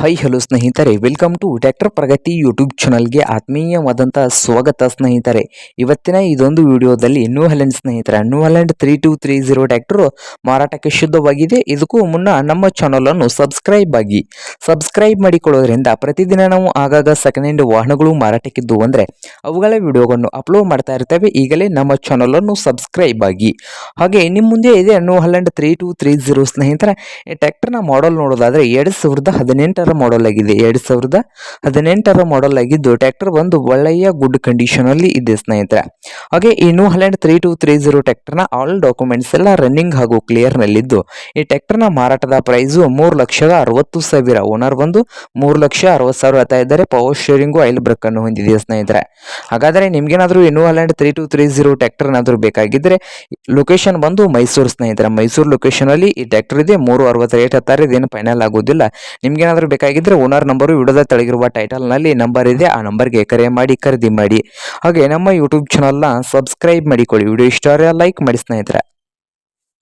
High hello ಸ್ನೇಹಿತರೆ. Welcome to tractor Pragati YouTube ಚಾನಲ್ಗೆ ಆತ್ಮೀಯವಾದಂಥ ಸ್ವಾಗತ, ಸ್ನೇಹಿತರೆ. ಇವತ್ತಿನ ಇದೊಂದು ವಿಡಿಯೋದಲ್ಲಿ ನ್ಯೂ ಹಲೆಂಡ್ ಸ್ನೇಹಿತರೆ. New holland three two three zero tractor ಮಾರಾಟಕ್ಕೆ ಶುದ್ಧವಾಗಿದೆ. ಇದಕ್ಕೂ ಮುನ್ನ ನಮ್ಮ ಚಾನಲನ್ನು ಸಬ್ಸ್ಕ್ರೈಬ್ ಆಗಿ. ಸಬ್ಸ್ಕ್ರೈಬ್ ಮಾಡಿಕೊಳ್ಳೋದ್ರಿಂದ ಪ್ರತಿದಿನ ನಾವು ಆಗಾಗ ಸೆಕೆಂಡ್ ಹ್ಯಾಂಡ್ ವಾಹನಗಳು ಮಾರಾಟಕ್ಕಿದ್ದು ಅಂದರೆ ಅವುಗಳ ವಿಡಿಯೋಗಳನ್ನು ಅಪ್ಲೋಡ್ ಮಾಡ್ತಾ ಇರ್ತೇವೆ. ಈಗಲೇ ನಮ್ಮ ಚಾನಲನ್ನು ಸಬ್ಸ್ಕ್ರೈಬ್ ಆಗಿ. ಹಾಗೆ ನಿಮ್ಮ ಮುಂದೆ ಇದೆ New Holland three two three zero ಸ್ನೇಹಿತರೆ. ಈ ಟ್ಯಾಕ್ಟರ್ನ ಮಾಡಲ್ ನೋಡೋದಾದರೆ ಎರಡು ಸಾವಿರದ ಹದಿನೆಂಟರ ಮಾಡಲ್ ಆಗಿದೆ. ಎರಡು ಸಾವಿರದ ಹದಿನೆಂಟರ ಮಾಡಲ್ ಆಗಿದ್ದು ಟ್ರ್ಯಾಕ್ಟರ್ ಒಂದು ಒಳ್ಳೆಯ ಗುಡ್ ಕಂಡೀಷನ್ ಅಲ್ಲಿ ಇದೆ ಸ್ನೇಹಿತರೆ. ಹಾಗೆ ಈ New Holland three two three zero ಟ್ರ್ಯಾಕ್ಟರ್ನ ಆಲ್ ಡಾಕ್ಯುಮೆಂಟ್ಸ್ ಎಲ್ಲ ರನ್ನಿಂಗ್ ಹಾಗೂ ಕ್ಲಿಯರ್ ನಲ್ಲಿದ್ದು. ಈ ಟ್ರ್ಯಾಕ್ಟರ್ನ ಮಾರಾಟದ ಪ್ರೈಸು ಮೂರು ಲಕ್ಷದ ಅರವತ್ತು ಸಾವಿರ. ಓನರ್ ಬಂದು ಮೂರು ಲಕ್ಷ ಅರವತ್ತು ಸಾವಿರ ಆತ ಇದ್ದಾರೆ. ಪವರ್ ಶೇರಿಂಗು ಆಯಿಲ್ ಬ್ರೇಕ್ ಅನ್ನು ಹೊಂದಿದೆ ಸ್ನೇಹಿತರೆ. ಹಾಗಾದರೆ ಏನಾದ್ರೂ New Holland three two three zero tractor ಏನಾದರೂ ಬೇಕಾಗಿದ್ದರೆ ಲೊಕೇಶನ್ ಬಂದು ಮೈಸೂರು ಸ್ನೇಹಿತರೆ. ಮೈಸೂರು ಲೊಕೇಶನ್ ಅಲ್ಲಿ ಈ ಟ್ರ್ಯಾಕ್ಟರ್ ಇದೆ. ಮೂರು ಅರವತ್ತು ರೇಟ್ ಹತ್ತಾರೆ ಇದೇನು ಫೈನಲ್ ಆಗೋದಿಲ್ಲ. ನಿಮ್ಗೇನಾದರೂ ಬೇಕಾಗಿದ್ರೆ ಓನರ್ ನಂಬರು ವಿಡಿಯೋದ ತೆಳಗಿರುವ ಟೈಟಲ್ನಲ್ಲಿ ನಂಬರ್ ಇದೆ. ಆ ನಂಬರ್ಗೆ ಕರೆ ಮಾಡಿ, ಖರೀದಿ ಮಾಡಿ. ಹಾಗೆ ನಮ್ಮ ಯೂಟ್ಯೂಬ್ ಚಾನಲ್ನ ಸಬ್ಸ್ಕ್ರೈಬ್ ಮಾಡಿಕೊಳ್ಳಿ. ವಿಡಿಯೋ ಇಷ್ಟ ಲೈಕ್ ಮಾಡಿ ಸ್ನೇಹಿತರೆ.